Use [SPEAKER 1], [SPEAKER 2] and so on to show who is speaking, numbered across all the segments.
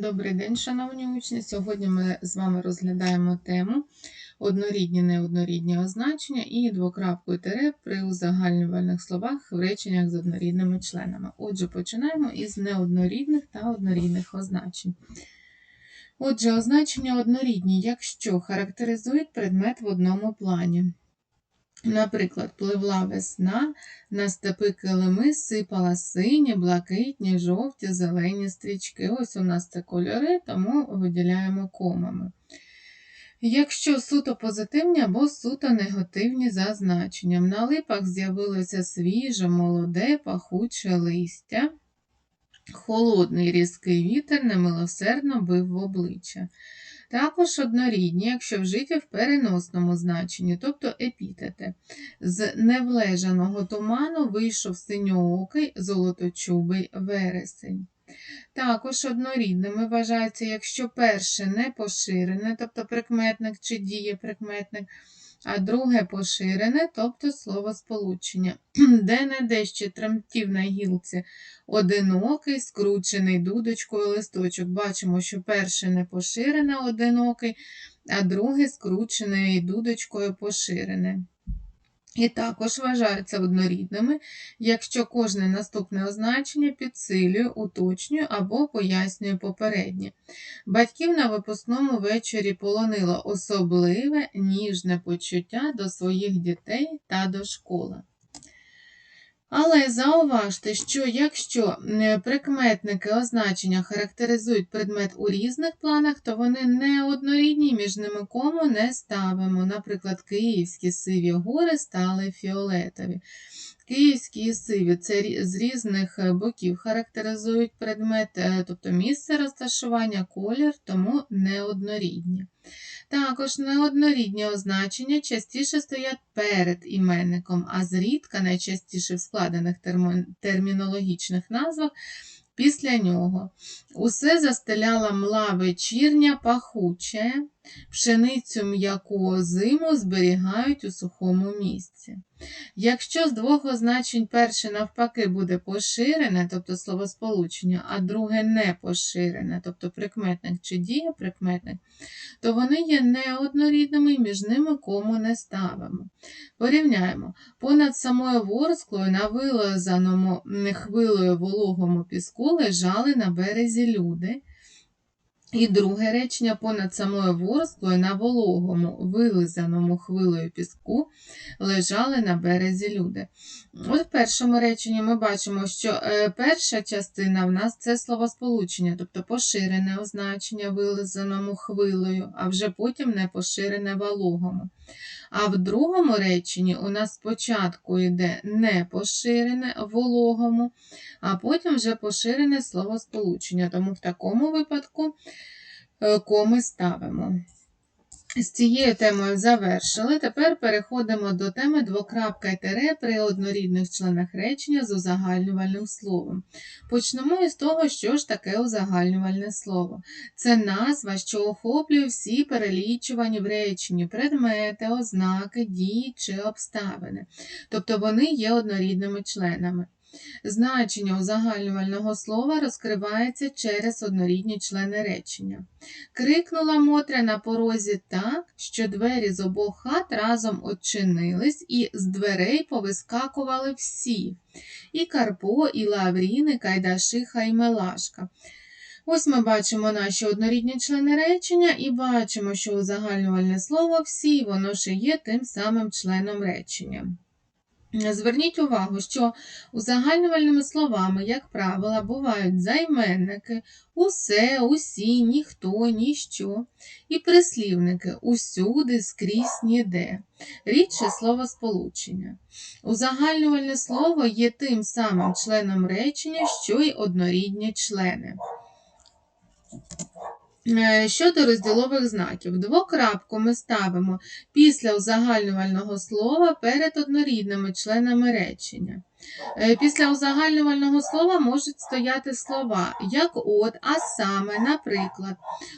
[SPEAKER 1] Добрий день, шановні учні. Сьогодні ми з вами розглядаємо тему однорідні неоднорідні означення і двокрапку і тире при узагальнювальних словах в реченнях з однорідними членами. Отже, починаємо із неоднорідних та однорідних означень. Отже, означення однорідні, якщо характеризують предмет в одному плані. Наприклад, пливла весна, на степи килими сипала сині, блакитні, жовті, зелені стрічки. Ось у нас це кольори, тому виділяємо комами. Якщо суто позитивні або суто негативні за значенням, на липах з'явилося свіже, молоде, пахуче листя, холодний різкий вітер немилосердно бив в обличчя. Також однорідні, якщо вжиті в переносному значенні, тобто епітети. З невлежаного туману вийшов синьоокий золоточубий вересень. Також однорідними вважаються, якщо перше не поширене, тобто прикметник чи дієприкметник, а друге поширене, тобто словосполучення, де не дещо тремтів на гілці одинокий, скручений дудочкою листочок. Бачимо, що перше не поширене одинокий, а друге скручений дудочкою поширене. І також вважаються однорідними, якщо кожне наступне означення підсилює, уточнює або пояснює попереднє. Батьків на випускному вечорі полонило особливе ніжне почуття до своїх дітей та до школи. Але зауважте, що якщо прикметники означення характеризують предмет у різних планах, то вони не однорідні, між ними кому не ставимо. Наприклад, київські сиві гори стали фіолетові. Київські і сиві це з різних боків характеризують предмет, е, тобто місце розташування, колір, тому неоднорідні. Також неоднорідні означення частіше стоять перед іменником, а зрідка найчастіше в складених термінологічних назвах після нього. Усе застеляла мла вечірня пахуче, пшеницю м'яку зиму зберігають у сухому місці. Якщо з двох означень перше навпаки буде поширене, тобто словосполучення, а друге не поширене, тобто прикметник чи дієприкметник, то вони є неоднорідними і між ними кому не ставимо. Порівняємо, понад самою ворсклою на вилазаному хвилою вологому піску лежали на березі люди. І друге речення понад самою ворсклою на вологому, вилизаному хвилею піску лежали на березі люди. От в першому реченні ми бачимо, що е, перша частина в нас це словосполучення, тобто поширене означення вилизаному хвилею, а вже потім не поширене вологому. А в другому реченні у нас спочатку йде не поширене вологому, а потім вже поширене словосполучення. Тому в такому випадку коми ставимо. З цією темою завершили. Тепер переходимо до теми двокрапка і тере при однорідних членах речення з узагальнювальним словом. Почнемо із того, що ж таке узагальнювальне слово. Це назва, що охоплює всі перелічувані в реченні предмети, ознаки, дії чи обставини. Тобто вони є однорідними членами. Значення узагальнювального слова розкривається через однорідні члени речення. Крикнула Мотря на порозі так, що двері з обох хат разом очинились, і з дверей повискакували всі і Карпо, і Лаврін, і Кайдашиха, і Мелашка. Ось ми бачимо наші однорідні члени речення і бачимо, що узагальнювальне слово всі, воно ще є тим самим членом речення. Зверніть увагу, що узагальнювальними словами, як правило, бувають займенники, усе, усі, ніхто, ніщо, і прислівники усюди, скрізь, ніде. Рідше словосполучення. Узагальнювальне слово є тим самим членом речення, що й однорідні члени. Е, щодо розділових знаків, двокрапку ми ставимо після узагальнювального слова перед однорідними членами речення. Е, після узагальнювального слова можуть стояти слова, як от, а саме, наприклад.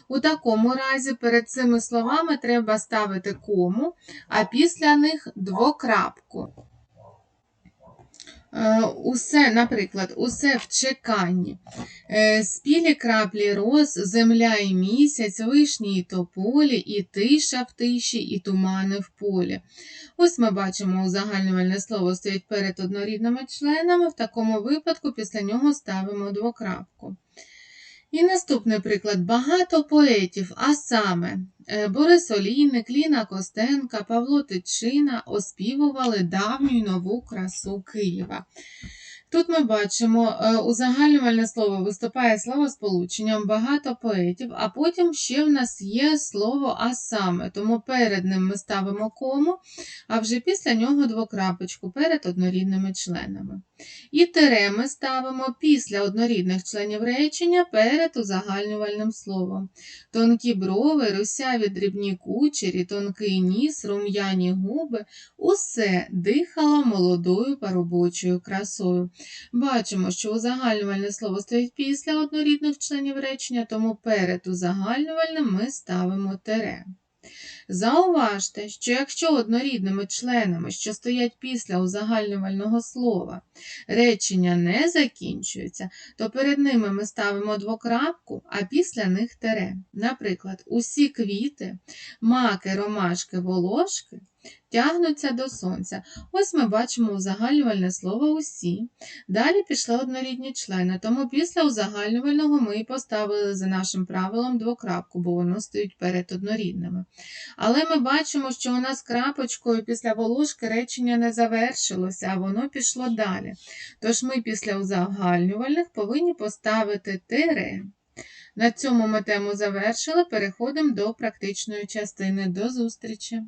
[SPEAKER 1] У такому разі перед цими словами треба ставити кому, а після них двокрапку. Е, Усе, наприклад, усе в чеканні. Е, Спілі краплі роз, земля і місяць, вишні і тополі, і тиша в тиші, і тумани в полі. Ось ми бачимо, узагальнювальне слово стоїть перед однорідними членами. В такому випадку після нього ставимо двокрапку. І наступний приклад. Багато поетів, а саме е, Борис Олійник, Ліна Костенка, Павло Тичина оспівували давню й нову красу Києва. Тут ми бачимо, е, узагальнювальне слово виступає словосполученням багато поетів, а потім ще в нас є слово а саме, тому перед ним ми ставимо кому, а вже після нього двокрапочку перед однорідними членами. І тире ми ставимо після однорідних членів речення перед узагальнювальним словом. Тонкі брови, русяві дрібні кучері, тонкий ніс, рум'яні губи усе дихало молодою парубочою красою. Бачимо, що узагальнювальне слово стоїть після однорідних членів речення, тому перед узагальнювальним ми ставимо тире. Зауважте, що якщо однорідними членами, що стоять після узагальнювального слова, речення не закінчуються, то перед ними ми ставимо двокрапку, а після них тере. Наприклад, усі квіти, маки, ромашки, волошки тягнуться до сонця. Ось ми бачимо узагальнювальне слово усі. Далі пішли однорідні члени, тому після узагальнювального ми і поставили за нашим правилом двокрапку, бо воно стоїть перед однорідними. Але ми бачимо, що у нас крапочкою після волошки речення не завершилося, а воно пішло далі. Тож ми після узагальнювальних повинні поставити тире. На цьому ми тему завершили. Переходимо до практичної частини. До зустрічі!